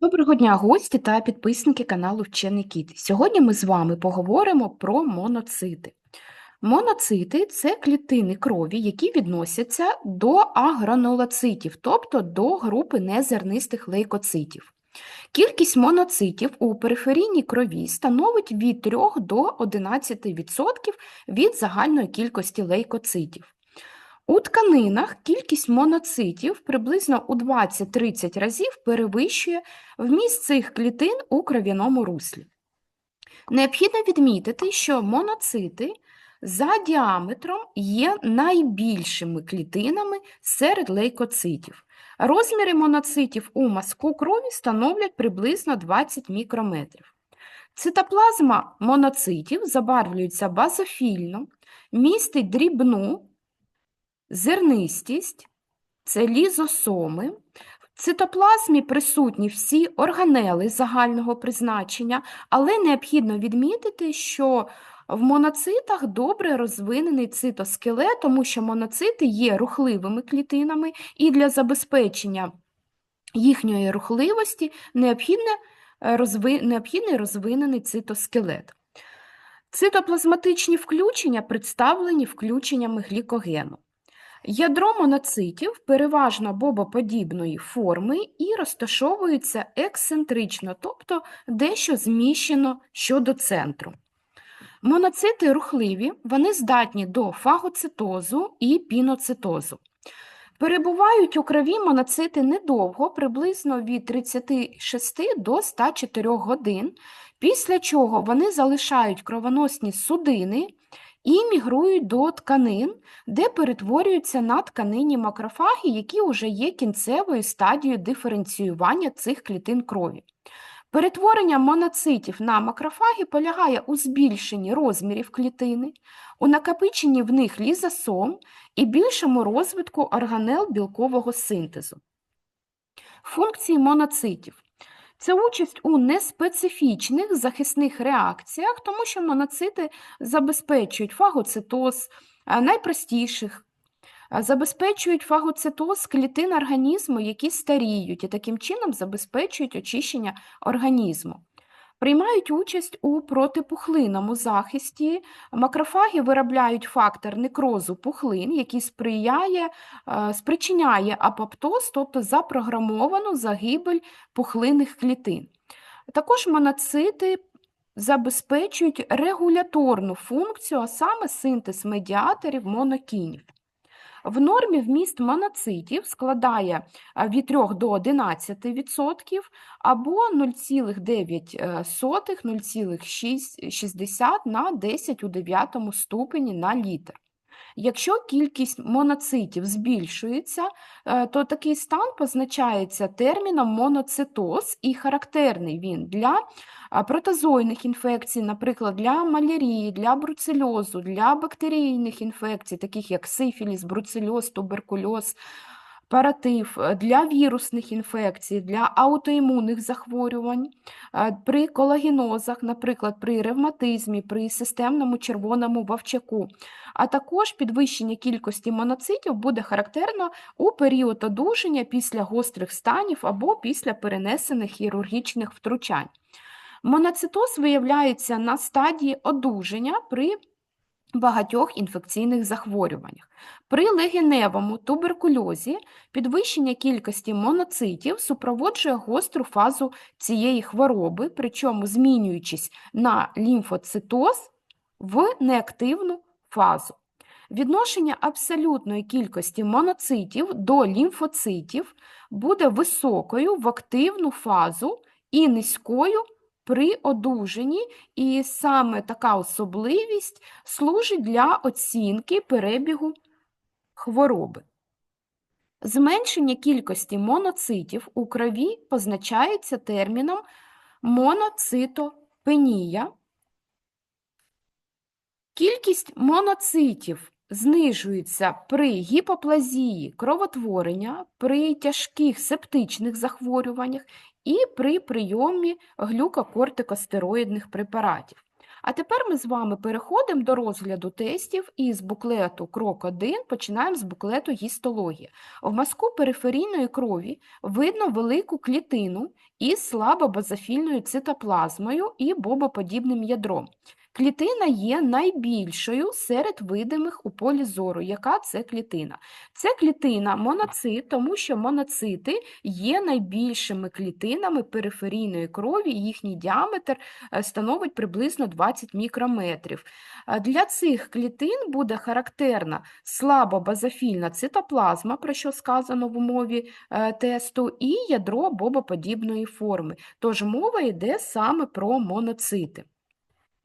Доброго дня, гості та підписники каналу Вчений Кіт. Сьогодні ми з вами поговоримо про моноцити. Моноцити це клітини крові, які відносяться до агранулоцитів, тобто до групи незернистих лейкоцитів. Кількість моноцитів у периферійній крові становить від 3 до 11% від загальної кількості лейкоцитів. У тканинах кількість моноцитів приблизно у 20-30 разів перевищує вміст цих клітин у кров'яному руслі. Необхідно відмітити, що моноцити за діаметром є найбільшими клітинами серед лейкоцитів. Розміри моноцитів у мазку крові становлять приблизно 20 мікрометрів. Цитоплазма моноцитів забарвлюється базофільно, містить дрібну зернистість, це лізосоми. В цитоплазмі присутні всі органели загального призначення, але необхідно відмітити, що в моноцитах добре розвинений цитоскелет, тому що моноцити є рухливими клітинами, і для забезпечення їхньої рухливості е, необхідний розвинений цитоскелет. Цитоплазматичні включення представлені включеннями глікогену. Ядро моноцитів переважно бобоподібної форми і розташовується ексцентрично, тобто дещо зміщено щодо центру. Моноцити рухливі, вони здатні до фагоцитозу і піноцитозу. Перебувають у крові моноцити недовго, приблизно від 36 до 104 годин, після чого вони залишають кровоносні судини і мігрують до тканин, де перетворюються на тканині макрофаги, які вже є кінцевою стадією диференціювання цих клітин крові. Перетворення моноцитів на макрофаги полягає у збільшенні розмірів клітини, у накопиченні в них лізосом і більшому розвитку органел білкового синтезу. Функції моноцитів це участь у неспецифічних захисних реакціях, тому що моноцити забезпечують фагоцитоз найпростіших, забезпечують фагоцитоз клітин організму, які старіють, і таким чином забезпечують очищення організму. Приймають участь у протипухлинному захисті. Макрофаги виробляють фактор некрозу пухлин, який сприяє, е, спричиняє апоптоз, тобто запрограмовану загибель пухлинних клітин. Також моноцити забезпечують регуляторну функцію, а саме синтез медіаторів монокінів. В нормі вміст моноцитів складає від 3 до 11% або 0,9, 0,6 на 10 у 9 ступені на літр. Якщо кількість моноцитів збільшується, е, то такий стан позначається терміном моноцитоз, і характерний він для протозойних інфекцій, наприклад, для малярії, для бруцельозу, для бактерійних інфекцій, таких як сифіліс, бруцельоз, туберкульоз, паратиф, е, для вірусних інфекцій, для аутоімунних захворювань, е, при колагенозах, наприклад, при ревматизмі, при системному червоному вовчаку, а також підвищення кількості моноцитів буде характерно у період одужання після гострих станів або після перенесених хірургічних втручань. Моноцитоз виявляється на стадії одужання при багатьох інфекційних захворюваннях. При легеневому туберкульозі підвищення кількості моноцитів супроводжує гостру фазу цієї хвороби, причому змінюючись на лімфоцитоз в неактивну фазу. Відношення абсолютної кількості моноцитів до лімфоцитів буде високою в активну фазу і низькою при одужанні, і саме така особливість служить для оцінки перебігу хвороби. Зменшення кількості моноцитів у крові позначається терміном моноцитопенія. Кількість моноцитів знижується при гіпоплазії кровотворення, при тяжких септичних захворюваннях і при прийомі глюкокортикостероїдних препаратів. А тепер ми з вами переходимо до розгляду тестів із буклету Крок 1, починаємо з буклету гістологія. В мазку периферійної крові видно велику клітину із слабобазофільною цитоплазмою і бобоподібним ядром. Клітина є найбільшою серед видимих у полі зору. Яка це клітина? Це клітина моноцит, тому що моноцити є найбільшими клітинами периферійної крові, їхній діаметр е, становить приблизно 20 мікрометрів. Е, Для цих клітин буде характерна слабобазофільна цитоплазма, про що сказано в умові е, тесту, і ядро бобоподібної форми. Тож мова йде саме про моноцити.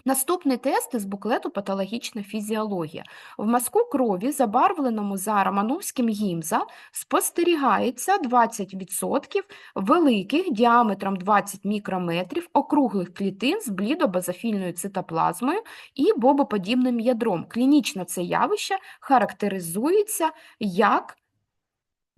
Наступний тест із буклету Патологічна фізіологія. В мазку крові, забарвленому за Романовським гімза, спостерігається 20% великих діаметром 20 мікрометрів округлих клітин з блідобазофільною цитоплазмою і бобоподібним ядром. Клінічно це явище характеризується як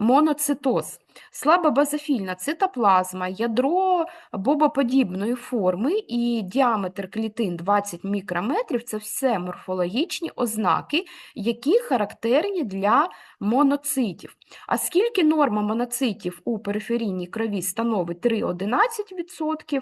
моноцитоз. Слабобазофільна цитоплазма, ядро бобоподібної форми і діаметр клітин 20 мікрометрів – це все морфологічні ознаки, які характерні для моноцитів. А скільки норма моноцитів у периферійній крові становить 3,11%,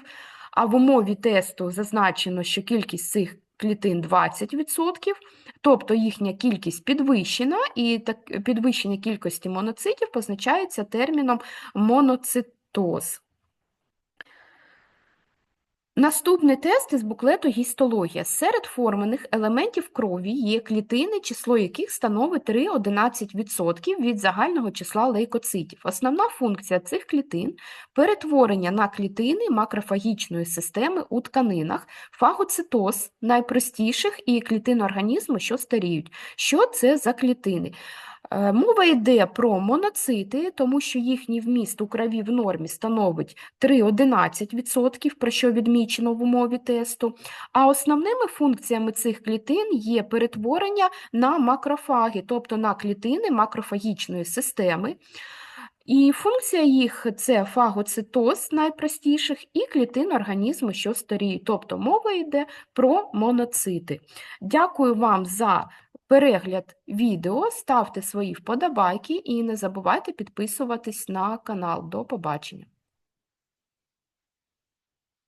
а в умові тесту зазначено, що кількість цих клітин 20%, тобто їхня кількість підвищена, і так, підвищення кількості моноцитів позначається терміном моноцитоз. Наступний тест із буклету гістологія. Серед формених елементів крові є клітини, число яких становить 3,11% від загального числа лейкоцитів. Основна функція цих клітин – перетворення на клітини макрофагічної системи у тканинах, фагоцитоз найпростіших і клітин організму, що старіють. Що це за клітини? Е, Мова йде про моноцити, тому що їхній вміст у крові в нормі становить 3,11%, про що відмічено в умові тесту. А основними функціями цих клітин є перетворення на макрофаги, тобто на клітини макрофагічної системи. І функція їх це фагоцитоз найпростіших і клітин організму, що старіють. Тобто мова йде про моноцити. Дякую вам за перегляд відео, ставте свої вподобайки і не забувайте підписуватись на канал. До побачення!